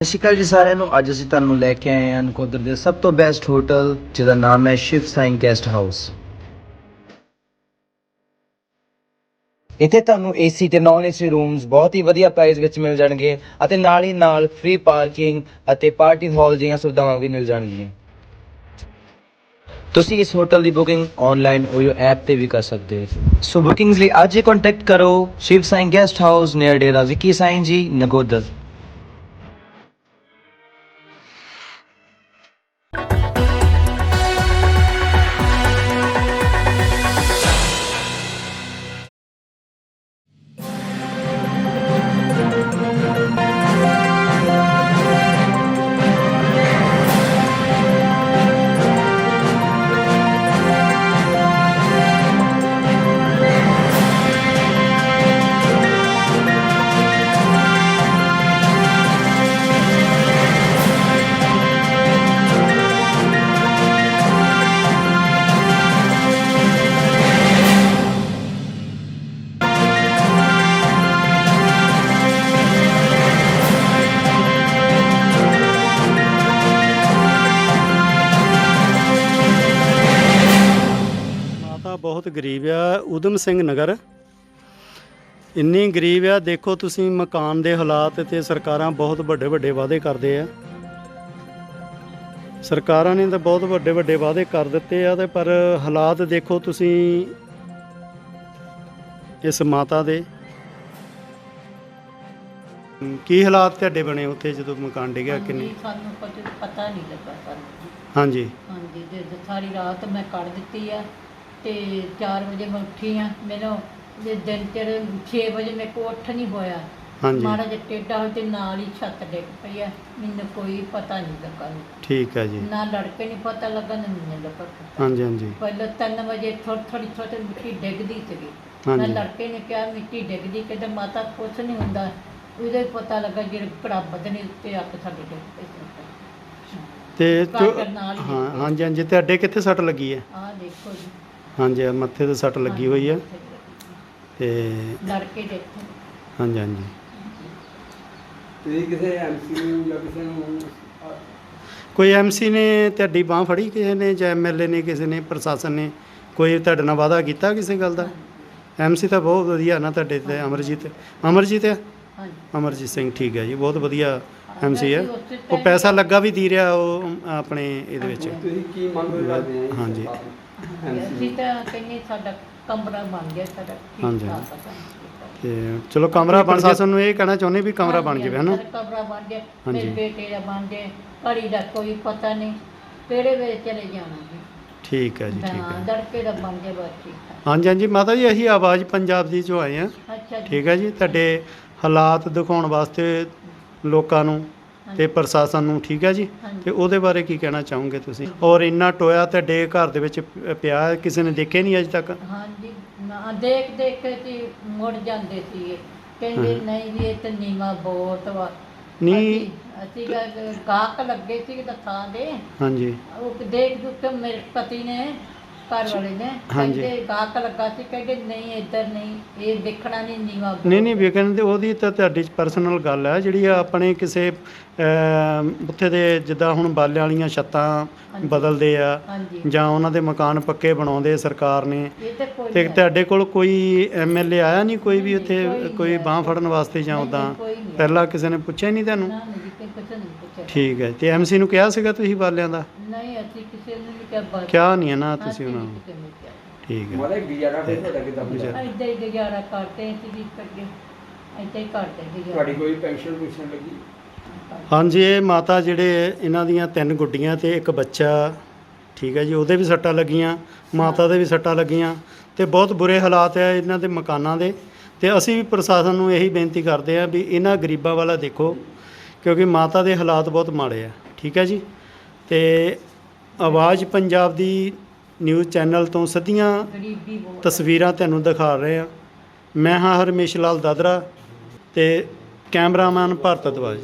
ਸਤਿ ਸ਼੍ਰੀ ਅਕਾਲ ਜੀ ਸਾਰਿਆਂ ਨੂੰ। ਅੱਜ ਅਸੀਂ ਤੁਹਾਨੂੰ ਲੈ ਕੇ ਆਏ ਹਾਂ ਨਕੋਦਰ ਦੇ ਸਭ ਤੋਂ ਬੈਸਟ ਹੋਟਲ ਜਿਹਦਾ ਨਾਮ ਹੈ ਸ਼ਿਵ ਸਾਈਂ ਗੈਸਟ ਹਾਊਸ ਇੱਥੇ ਤੁਹਾਨੂੰ ਏਸੀ ਤੇ ਨਾਨ ਏਸੀ ਰੂਮਸ ਬਹੁਤ ਹੀ ਵਧੀਆ ਪ੍ਰਾਈਸ ਵਿੱਚ ਮਿਲ ਜਾਣਗੇ ਅਤੇ ਨਾਲ ਹੀ ਨਾਲ ਫ੍ਰੀ ਪਾਰਕਿੰਗ ਅਤੇ ਪਾਰਟੀ ਹਾਲ ਜਿਹੀਆਂ ਸੁਵਿਧਾਵਾਂ ਵੀ ਮਿਲ ਜਾਣਗੀਆਂ। ਤੁਸੀਂ ਇਸ ਹੋਟਲ ਦੀ ਬੁਕਿੰਗ ਆਨਲਾਈਨ OYO ਐਪ ਤੇ ਵੀ ਕਰ ਸਕਦੇ ਹੋ। ਸੋ ਬੁਕਿੰਗਸ ਲਈ ਅੱਜ ਹੀ ਕੰਟੈਕਟ ਕਰੋ Shiv Sai guest house near Dera Vikki Sai ji Nakodar ਬਹੁਤ ਗਰੀਬ ਆ। ਉਦਮ ਸਿੰਘ ਨਗਰ। ਇੰਨੀ ਗਰੀਬ ਆ ਦੇਖੋ ਤੁਸੀਂ ਮਕਾਨ ਦੇ ਹਾਲਾਤ ਤੇ ਸਰਕਾਰਾਂ ਬਹੁਤ ਵੱਡੇ ਵੱਡੇ ਵਾਅਦੇ ਕਰਦੇ ਆ। ਸਰਕਾਰਾਂ ਨੇ ਤਾਂ ਬਹੁਤ ਵੱਡੇ ਵੱਡੇ ਵਾਅਦੇ ਕਰ ਦਿੱਤੇ ਆ ਤੇ ਪਰ ਹਾਲਾਤ ਦੇਖੋ ਤੁਸੀਂ ਇਸ ਮਾਤਾ ਦੇ। ਕੀ ਹਾਲਾਤ ਤੁਹਾਡੇ ਬਣੇ ਉੱਥੇ ਜਦੋਂ ਮਕਾਨ ਡਿੱਗਿਆ ਕਿੰਨੇ ਸਾਨੂੰ ਪਤਾ ਪਤਾ ਨਹੀਂ ਲੱਗਾ ਸਾਨੂੰ। ਹਾਂਜੀ। ਹਾਂਜੀ ਜੇ ਸਾਰੀ ਰਾਤ ਮੈਂ ਕੱਢ ਦਿੱਤੀ ਆ। ਤੇ 4 ਵਜੇ ਮੈਂ ਉੱਠੀ ਆ। ਮੈਨੂੰ ਜੇ ਦਿਨ ਚੜ 6 ਵਜੇ ਮੇਰੇ ਕੋ ਉੱਠ ਨਹੀਂ ਹੋਇਆ। ਹਾਂਜੀ। ਮਾੜਾ ਜਿਹਾ ਟੇਢਾ ਹੋਇਆ ਤੇ ਨਾਲ ਹੀ ਛੱਤ ਡਿੱਗ ਪਈ ਆ। ਮੈਨੂੰ ਕੋਈ ਪਤਾ ਨਹੀਂ ਲੱਗਾ ਠੀਕ ਹੈ ਜੀ। ਨਾ ਲੜਕੇ ਨਹੀਂ ਪਤਾ ਲੱਗਾ ਨਾ ਮੈਨੂੰ ਲੱਗਾ ਪਤਾ। ਹਾਂਜੀ ਹਾਂਜੀ। ਪਹਿਲਾਂ 3 ਵਜੇ ਥੋੜੀ ਥੋੜੀ ਥੋੜੀ ਮਿੱਟੀ ਡਿੱਗਦੀ ਸੀਗੀ। ਮੈਂ ਹਾਂਜੀ। ਲੜਕੇ ਨੇ ਕਿਹਾ ਮਿੱਟੀ ਡਿੱਗਦੀ ਕਹਿੰਦਾ ਮਾਤਾ ਕੁਛ ਨਹੀਂ ਹੁੰਦਾ। ਉਹਦੇ ਪਤਾ ਲੱਗਾ ਜਿਹੜੇ ਕੜਾ ਬਦਨੇ ਉੱਤੇ ਅੱਖ ਸਾਡੇ ਡਿੱਗ ਪਈ ਸੀ। ਤੇ ਘਰ ਜੋ- ਦੇ ਨਾਲ ਹੀ। ਹਾਂਜੀ ਹਾਂਜੀ। ਤੁਹਾਡੇ ਕਿੱਥੇ ਸੱਟ ਲੱਗੀ ਹੈ? ਆਹ ਦੇਖੋ ਜੀ। ਹਾਂਜੀ ਆਹ ਮੱਥੇ ਤੇ ਸੱਟ ਲੱਗੀ ਹੋਈ ਹੈ ਤੇ ਲੜਕੇ ਦੇਖੋ ਹਾਂਜੀ ਹਾਂਜੀ। ਤੁਸੀਂ ਕਿਸੇ ਐਮਸੀ ਨੂੰ ਜਾਂ ਕਿਸੇ ਨੂੰ ਕੋਈ ਐਮਸੀ ਨੇ ਤੁਹਾਡੀ ਬਾਹ ਫੜੀ ਕਿਸੇ ਨੇ ਜਾਂ ਐਮਐਲਏ ਨੇ ਕਿਸੇ ਨੇ ਪ੍ਰਸ਼ਾਸਨ ਨੇ? ਕੋਈ ਤੁਹਾਡੇ ਨਾਲ ਵਾਅਦਾ ਕੀਤਾ ਕਿਸੇ ਗੱਲ ਦਾ? ਐਮਸੀ ਤਾਂ ਬਹੁਤ ਵਧੀਆ ਨਾ ਤੁਹਾਡੇ ਤੇ ਅਮਰਜੀਤ। ਅਮਰਜੀਤ ਹੈ ਹਾਂਜੀ। ਅਮਰਜੀਤ ਸਿੰਘ ਠੀਕ ਹੈ ਜੀ ਬਹੁਤ ਵਧੀਆ ਐਮਸੀ ਹੈ ਉਹ ਪੈਸਾ ਲੱਗਾ ਵੀ ਦੀ ਰਿਹਾ ਉਹ ਆਪਣੇ ਇਹਦੇ ਵਿੱਚ। ਤੁਸੀਂ ਕੀ ਮੰਗ ਕਰਦੇ ਆ ਹਾਂਜੀ। ਅਸੀਂ ਤਾਂ ਕਹਿੰਦੇ ਸਾਡਾ ਕਮਰਾ ਬਣ ਗਿਆ ਸਾਡਾ ਠੀਕ ਹਾਂਜੀ। ਠਾਕ ਆ ਸਾਨੂੰ। ਤੇ ਚਲੋ ਕਮਰਾ ਬਣ ਗਿਆ ਸਾਨੂੰ ਇਹ ਕਹਿਣਾ ਚਾਹੁੰਦੇ ਵੀ ਕਮਰਾ ਬਣ ਜਾਵੇ ਹਨਾ? ਸਾਡਾ ਕਮਰਾ ਬਣ ਗਿਆ ਹਾਂਜੀ। ਮੇਰੇ ਬੇਟੇ ਦਾ ਬਣ ਗਿਆ ਘੜੀ ਦਾ ਕੋਈ ਪਤਾ ਨਹੀਂ ਕਿਹੜੇ ਵੇਲੇ ਚਲੇ ਜਾਣਾ ਜੀ। ਠੀਕ ਹੈ ਜੀ ਠੀਕ ਹਾਂ। ਹੈ ਲੜਕੇ ਦਾ ਬਣ ਗਿਆ ਬਸ ਠੀਕ ਠਾਕ। ਹਾਂਜੀ ਹਾਂਜੀ ਮਾਤਾ ਜੀ ਅਸੀਂ ਆਵਾਜ਼ ਪੰਜਾਬ ਦੀ ਚੋਂ ਆਏ ਆ ਅੱਛਾ ਜੀ। ਠੀਕ ਹੈ ਜੀ ਤੁਹਾਡੇ ਹਾਲਾਤ ਦਿਖਾਉਣ ਵਾਸਤੇ ਲੋਕਾਂ ਨੂੰ ਤੇ ਪ੍ਰਸ਼ਾਸਨ ਨੂੰ ਠੀਕ ਹੈ ਜੀ। ਤੇ ਉਹਦੇ ਬਾਰੇ ਕੀ ਕਹਿਣਾ ਚਾਹੋਗੇ ਤੁਸੀਂ? ਔਰ ਇੰਨਾ ਟੋਇਆ ਤੁਹਾਡੇ ਘਰ ਦੇ ਵਿੱਚ ਪਿਆ ਹੈ, ਕਿਸੇ ਨੇ ਦੇਖਿਆ ਨਹੀਂ ਅਜੇ ਤੱਕ? ਹਾਂਜੀ ਨਾ ਦੇਖ ਦੇਖ ਕੇ ਜੀ ਮੁੜ ਜਾਂਦੇ ਸੀ ਕਹਿੰਦੇ। ਨਹੀਂ ਵੀ ਇਹ ਤਾਂ ਨੀਵਾ ਬਹੁਤ ਵਾ। ਨਹੀਂ ਅਸੀਂ- ਅਸੀਂ ਗਾ- ਗਾਹਕ ਲੱਗੇ ਸੀ ਤਾਂ ਥਾਂ ਦੇ। ਹਾਂਜੀ। ਉਹ ਦੇਖ ਦੁੱਖ ਕੇ ਮੇਰੇ ਪਤੀ ਨੇ ਘਰ ਵਾਲੇ ਨੇ ਹਾਂਜੀ। ਕਹਿੰਦੇ ਗਾਹਕ ਲੱਗਾ ਸੀ ਕਹਿੰਦੇ ਨਹੀਂ ਇੱਧਰ ਨਹੀਂ ਇਹ ਦੇਖਣਾ ਨਹੀਂ ਨੀਵਾ ਬਹੁਤ ਨਹੀਂ ਨਹੀਂ ਵਿਕਣ ਤੇ ਉਹਦੀ ਤਾਂ ਤੁਹਾਡੀ ਪਰਸਨਲ ਗੱਲ ਹੈ ਜਿਹੜੀ ਆ ਆਪਣੇ ਕਿਸੇ ਅਮ, ਉੱਥੇ ਦੇ ਜਿੱਦਾਂ ਹੁਣ ਬਾਲਿਆਂ ਵਾਲੀਆਂ ਛੱਤਾਂ ਹਾਂਜੀ। ਬਦਲਦੇ ਆ ਹਾਂਜੀ ਜਾਂ ਉਹਨਾਂ ਦੇ ਮਕਾਨ ਪੱਕੇ ਬਣਾਉਂਦੇ ਸਰਕਾਰ ਨੇ ਇਹ ਤਾਂ ਕੋਈ ਤੇ ਨਹੀਂ। ਤੁਹਾਡੇ ਕੋਲ ਕੋਈ ਐਮਐਲਏ ਆਇਆ ਨਹੀਂ ਕੋਈ ਵੀ ਨਹੀਂ, ਉੱਥੇ ਕੋਈ ਨਹੀਂ ਕੋਈ ਆਇਆ। ਬਾਹ ਫੜਨ ਵਾਸਤੇ ਜਾਂ ਨਹੀਂ, ਉਦਾਂ ਕੋਈ ਨਹੀਂ ਆਇਆ। ਪਹਿਲਾਂ ਕਿਸੇ ਨੇ ਪੁੱਛਿਆ ਨਹੀਂ ਤੁਹਾਨੂੰ ਨਾ ਨਹੀਂ ਪੁੱਛਿਆ ਠੀਕ ਹੈ। ਤੇ ਐਮਸੀ ਨੂੰ ਕਿਹਾ ਸੀਗਾ ਤੁਸੀਂ ਬਾਲਿਆਂ ਦਾ? ਨਹੀਂ ਅਸੀਂ ਕਿਸੇ ਨੂੰ ਨਹੀਂ ਕਿਹਾ ਕਿਹਾ ਨਹੀਂ ਹੈ ਨਾ ਅਸੀਂ ਤੁਸੀਂ ਉਹਨਾਂ ਨਹੀਂ ਨੂੰ? ਕਿਸੇ ਨੂੰ ਕਿਹਾ। ਠੀਕ ਹੈ। ਮਾਰੇ ਗੁਜ਼ਾਰਾ ਫਿਰ ਤੁਹਾਡਾ ਕਿਦਾਂ ਗੁਜ਼ਾਰਾ। ਏਦਾਂ ਹੀ ਗੁਜ਼ਾਰਾ ਕਰਦੇ ਸੀ ਜੀ ਕਰਕੇ। ਏਦਾਂ ਹੀ ਕਰਦੇ ਗੁਜ਼ਾਰਾ। ਤੁਹਾਡੀ ਕੋਈ ਪੈਨਸ਼ਨ ਪੁੱਛਣ ਲੱਗੀ? ਹਾਂਜੀ ਇਹ ਮਾਤਾ ਜਿਹੜੇ ਇਹਨਾਂ ਦੀਆਂ ਤਿੰਨ ਗੁੱਡੀਆਂ ਤੇ ਇੱਕ ਬੱਚਾ ਠੀਕ ਹੈ ਜੀ ਉਹਦੇ ਵੀ ਸੱਟਾਂ ਲੱਗੀਆਂ ਮਾਤਾ ਦੇ ਵੀ ਸੱਟਾਂ ਲੱਗੀਆਂ ਤੇ ਬਹੁਤ ਬੁਰੇ ਹਾਲਾਤ ਹੈ ਇਹਨਾਂ ਦੇ ਮਕਾਨਾਂ ਦੇ। ਤੇ ਅਸੀਂ ਵੀ ਪ੍ਰਸ਼ਾਸਨ ਨੂੰ ਇਹੀ ਬੇਨਤੀ ਕਰਦੇ ਹਾਂ ਵੀ ਇਹਨਾਂ ਗਰੀਬਾਂ ਵਾਲਾ ਦੇਖੋ ਕਿਉਂਕਿ ਮਾਤਾ ਦੇ ਹਾਲਾਤ ਬਹੁਤ ਮਾੜੇ ਆ। ਠੀਕ ਹੈ ਜੀ? ਤੇ ਆਵਾਜ਼ ਪੰਜਾਬ ਦੀ ਨਿਊਜ਼ ਚੈਨਲ ਤੋਂ ਸਿੱਧੀਆਂ ਤਸਵੀਰਾਂ ਤੁਹਾਨੂੰ ਦਿਖਾ ਰਹੇ ਹਾਂ ਮੈਂ ਹਾਂ ਹਰਮੇਸ਼ ਲਾਲ ਦਾਦਰਾ ਤੇ ਕੈਮਰਾਮੈਨ ਭਾਰਤ ਦਵਾਜ